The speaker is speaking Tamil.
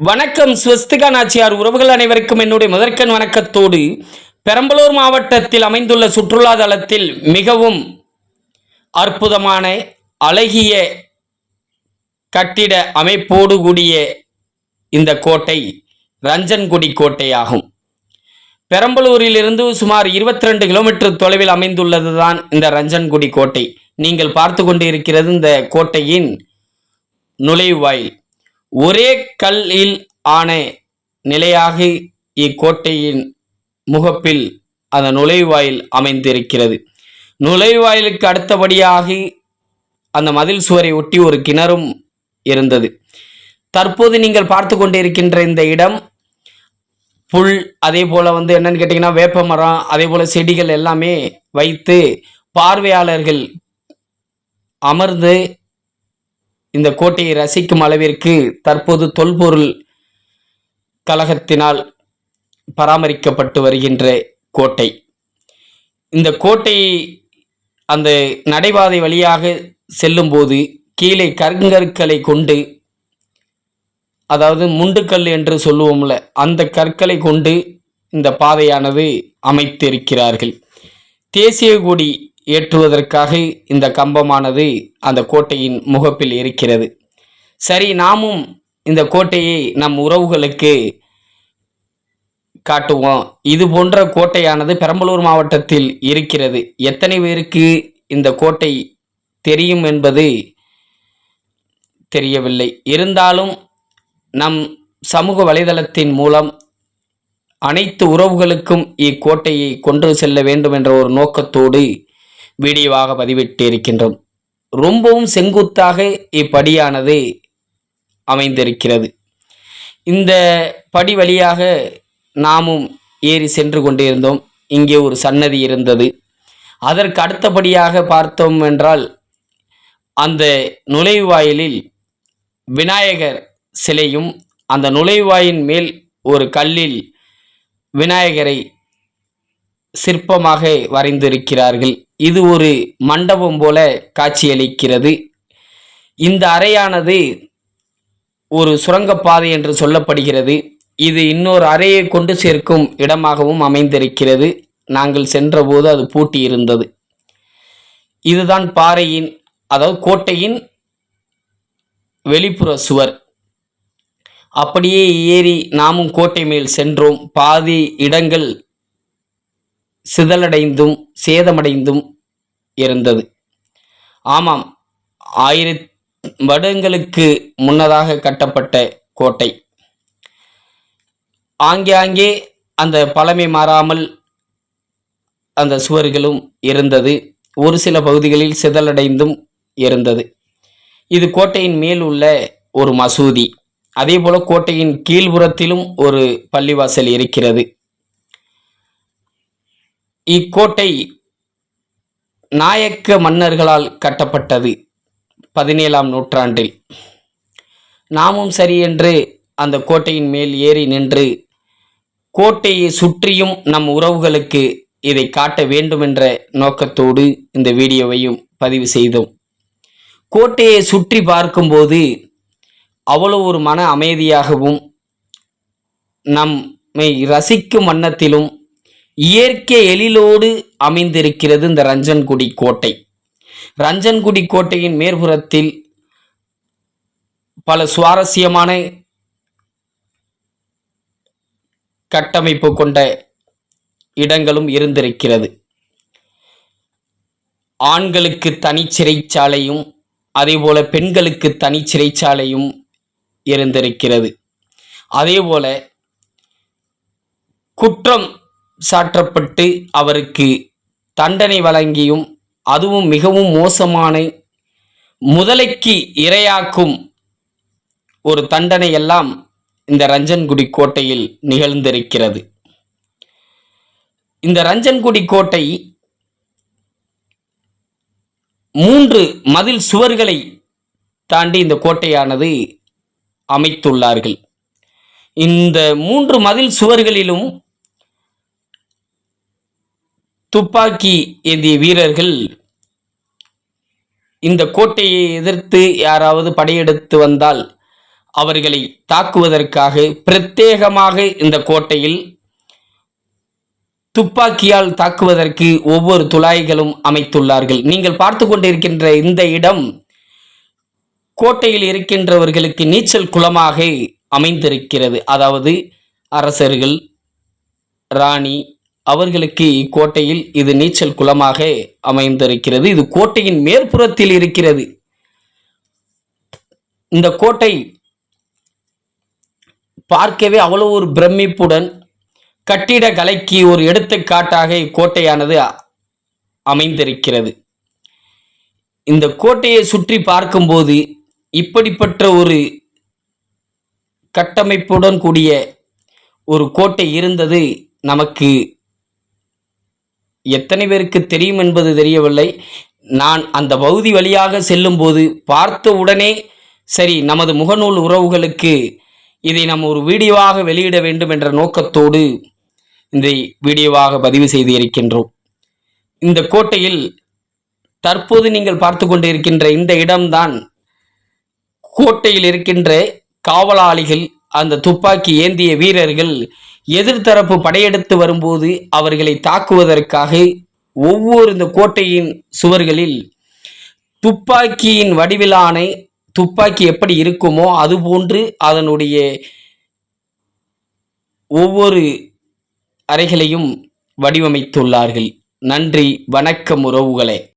வணக்கம் ஸ்வஸ்திகா நாச்சியார் உறவுகள் அனைவருக்கும் என்னுடைய முதற்கண் வணக்கத்தோடு பெரம்பலூர் மாவட்டத்தில் அமைந்துள்ள சுற்றுலா தலத்தில் மிகவும் அற்புதமான அழகிய கட்டிட அமைப்போடு கூடிய இந்த கோட்டை ரஞ்சன்குடி கோட்டையாகும். பெரம்பலூரிலிருந்து சுமார் 22 கிலோமீட்டர் தொலைவில் அமைந்துள்ளது தான் இந்த ரஞ்சன்குடி கோட்டை. நீங்கள் பார்த்து கொண்டு இருக்கிறது இந்த கோட்டையின் நுழைவாயில். ஒரே கல்லில் ஆன நிலையாக இக்கோட்டையின் முகப்பில் அந்த நுழைவாயில் அமைந்திருக்கிறது. நுழைவாயிலுக்கு அடுத்தபடியாக அந்த மதில் சுவரை ஒட்டி ஒரு கிணறும் இருந்தது. தற்போது நீங்கள் பார்த்து கொண்டிருக்கின்ற இந்த இடம் புல் அதே போல் வந்து என்னன்னு கேட்டிங்கன்னா வேப்ப மரம் அதே போல் செடிகள் எல்லாமே வைத்து பார்வையாளர்கள் அமர்ந்து இந்த கோட்டையை ரசிக்கும் அளவிற்கு தற்போது தொல்பொருள் கழகத்தினால் பராமரிக்கப்பட்டு வருகின்ற கோட்டை. இந்த கோட்டை அந்த நடைபாதை வழியாக செல்லும்போது கீழே கருங்கற்களை கொண்டு அதாவது முண்டுக்கல் என்று சொல்லுவோம்ல அந்த கற்களை கொண்டு இந்த பாதையானது அமைத்திருக்கிறார்கள். தேசிய கொடி ஏற்றுவதற்காக இந்த கம்பமானது அந்த கோட்டையின் முகப்பில் இருக்கிறது. சரி நாமும் இந்த கோட்டையை நம் உறவுகளுக்கு காட்டுவோம். இது போன்ற கோட்டையானது பெரம்பலூர் மாவட்டத்தில் இருக்கிறது. எத்தனை பேருக்கு இந்த கோட்டை தெரியும் என்பது தெரியவில்லை. இருந்தாலும் நம் சமூக வலைதளத்தின் மூலம் அனைத்து உறவுகளுக்கும் இக்கோட்டையை கொண்டு செல்ல வேண்டும் என்ற ஒரு நோக்கத்தோடு வீடியோவாக பதிவிட்டு இருக்கின்றோம் ரொம்பவும் செங்குத்தாக இப்படியானது அமைந்திருக்கிறது. இந்த படி வழியாக நாமும் ஏறி சென்று கொண்டிருந்தோம். இங்கே ஒரு சன்னதி இருந்தது. அதற்கு அடுத்தபடியாக பார்த்தோம் என்றால் அந்த நுழைவாயிலில் விநாயகர் சிலையும் அந்த நுழைவாயின் மேல் ஒரு கல்லில் விநாயகரை சிற்பமாக வரைந்திருக்கிறார்கள். இது ஒரு மண்டபம் போல காட்சியளிக்கிறது. இந்த அறையானது ஒரு சுரங்கப்பாதை என்று சொல்லப்படுகிறது. இது இன்னொரு அறையை கொண்டு சேர்க்கும் இடமாகவும் அமைந்திருக்கிறது. நாங்கள் சென்றபோது அது பூட்டி இருந்தது இதுதான் பாறையின் அதாவது கோட்டையின் வெளிப்புற சுவர். அப்படியே ஏறி நாமும் கோட்டை மேல் சென்றோம். பாதி இடங்கள் சிதலடைந்தும் சேதமடைந்தும் இருந்தது. ஆமாம் ஆயிர வருடங்களுக்கு முன்னதாக கட்டப்பட்ட கோட்டை. ஆங்காங்கே அந்த பழமை மாறாமல் அந்த சுவர்களும் இருந்தது. ஒரு சில பகுதிகளில் சிதலடைந்தும் இருந்தது. இது கோட்டையின் மேல் உள்ள ஒரு மசூதி. அதே போல கோட்டையின் கீழ்புறத்திலும் ஒரு பள்ளிவாசல் இருக்கிறது. இக்கோட்டை நாயக்க மன்னர்களால் கட்டப்பட்டது பதினேழாம் நூற்றாண்டில். நாமும் சரி என்று அந்த கோட்டையின் மேல் ஏறி நின்று கோட்டையை சுற்றியும் நம் உறவுகளுக்கு இதை காட்ட வேண்டும் என்ற நோக்கத்தோடு இந்த வீடியோவையும் பதிவு செய்தோம். கோட்டையை சுற்றி பார்க்கும்போது அவ்வளோ ஒரு மன அமைதியாகவும் நம்மை ரசிக்கும் வண்ணத்திலும் இயற்கை எழிலோடு அமைந்திருக்கிறது இந்த ரஞ்சன்குடி கோட்டை. ரஞ்சன்குடி கோட்டையின் மேற்புறத்தில் பல சுவாரஸ்யமான கட்டமைப்பு கொண்ட இடங்களும் இருந்திருக்கிறது. ஆண்களுக்கு தனி சிறைச்சாலையும் அதேபோல பெண்களுக்கு தனி சிறைச்சாலையும் இருந்திருக்கிறது. அதேபோல குற்றம் சாற்றப்பட்டு அவருக்கு தண்டனை வழங்கியும் அதுவும் மிகவும் மோசமான முதலைக்கு இரையாக்கும் ஒரு தண்டனை எல்லாம் இந்த ரஞ்சன்குடி கோட்டையில் நிகழ்ந்திருக்கிறது. இந்த ரஞ்சன்குடி கோட்டை மூன்று மதில் சுவர்களை தாண்டி இந்த கோட்டையானது அமைத்துள்ளார்கள். இந்த மூன்று மதில் சுவர்களிலும் துப்பாக்கி ஏந்திய வீரர்கள் இந்த கோட்டையை எதிர்த்து யாராவது படையெடுத்து வந்தால் அவர்களை தாக்குவதற்காக பிரத்யேகமாக இந்த கோட்டையில் துப்பாக்கியால் தாக்குவதற்கு ஒவ்வொரு துளாய்களும் அமைத்துள்ளார்கள். நீங்கள் பார்த்து கொண்டிருக்கின்ற இந்த இடம் கோட்டையில் இருக்கின்றவர்களுக்கு நீச்சல் குளமாக அமைந்திருக்கிறது. அதாவது அரசர்கள் ராணி அவர்களுக்கு இக்கோட்டையில் இது நீச்சல் குளமாக அமைந்திருக்கிறது. இது கோட்டையின் மேற்புறத்தில் இருக்கிறது. இந்த கோட்டை பார்க்கவே அவ்வளோ ஒரு பிரமிப்புடன் கட்டிட கலைக்கு ஒரு எடுத்துக்காட்டாக இக்கோட்டையானது அமைந்திருக்கிறது. இந்த கோட்டையை சுற்றி பார்க்கும்போது இப்படிப்பட்ட ஒரு கட்டமைப்புடன் கூடிய ஒரு கோட்டை இருந்தது நமக்கு எத்தனை பேருக்கு தெரியும் என்பது தெரியவில்லை. நான் அந்த பகுதி வழியாக செல்லும்போது பார்த்த உடனே சரி நமது முகநூல் உறவுகளுக்கு இதை நாம் ஒரு வீடியோவாக வெளியிட வேண்டும் என்ற நோக்கத்தோடு இந்த வீடியோவாக பதிவு செய்து இருக்கின்றோம். இந்த கோட்டையில் தற்போது நீங்கள் பார்த்து கொண்டிருக்கின்ற இந்த இடம்தான் கோட்டையில் இருக்கின்ற காவலாளிகள் அந்த துப்பாக்கி ஏந்திய வீரர்கள் எதிர்த்தரப்பு படையெடுத்து வரும்போது அவர்களை தாக்குவதற்காக ஒவ்வொரு இந்த கோட்டையின் சுவர்களில் துப்பாக்கியின் வடிவிலான துப்பாக்கி எப்படி இருக்குமோ அதுபோன்று அதனுடைய ஒவ்வொரு அறைகளையும் வடிவமைத்துள்ளார்கள். நன்றி வணக்கம் உறவுகளே.